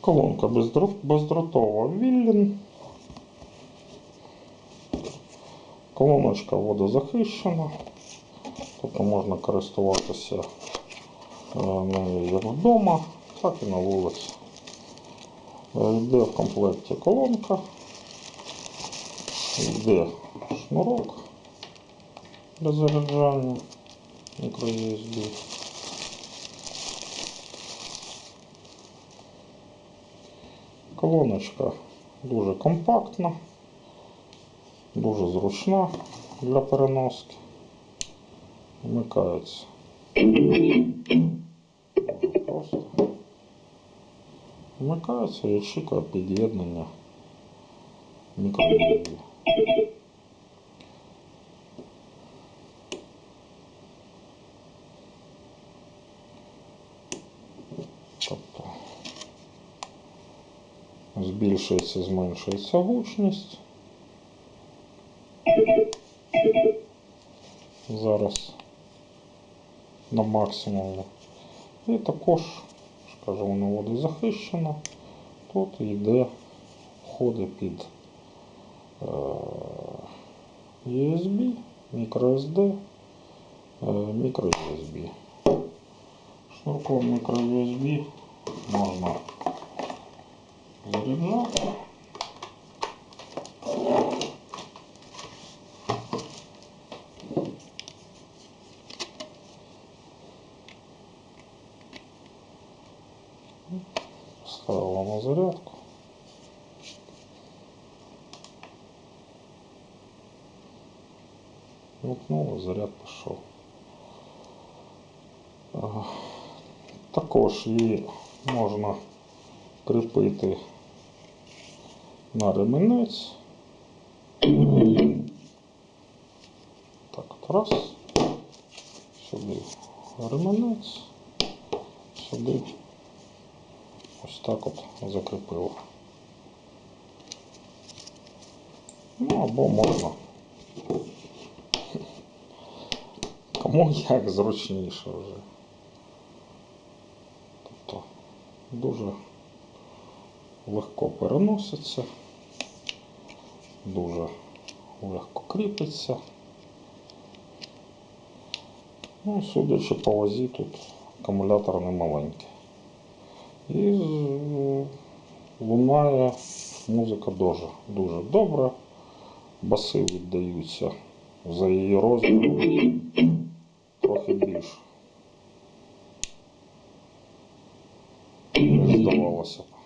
Колонка бездротова Віллін. Колоночка водозахищена, тобто можна користуватися е, нею як вдома, так і на вулиці. Е, Йде в комплекті колонка, йде шнурок для заряджання мікро-USB. Колоночка дуже компактна, дуже зручна для переноски. Вмикається. Просто. Вмикається і чекає під'єднання мікро-USB. Тобто збільшується, зменшується гучність. Зараз на максимумі. І також, скажу, воно водозахищено. Тут йде входи під е, USB, microSD, е, microUSB. Шнурком microUSB можна заряджати. Ставила на зарядку. Вмкнула, заряд пішов. Ага. Також її можна Кріпити на ремінець. Так, от раз. Сюди ремінець. Сюди ось так от закріпив. Ну або можна. Кому як зручніше вже. Тобто дуже легко переноситься, дуже легко кріпиться. Ну, судячи по вазі, тут акумулятор не маленький. І лунає музика дуже, дуже добре. Баси віддаються за її розміром трохи більше. Ніж здавалося б.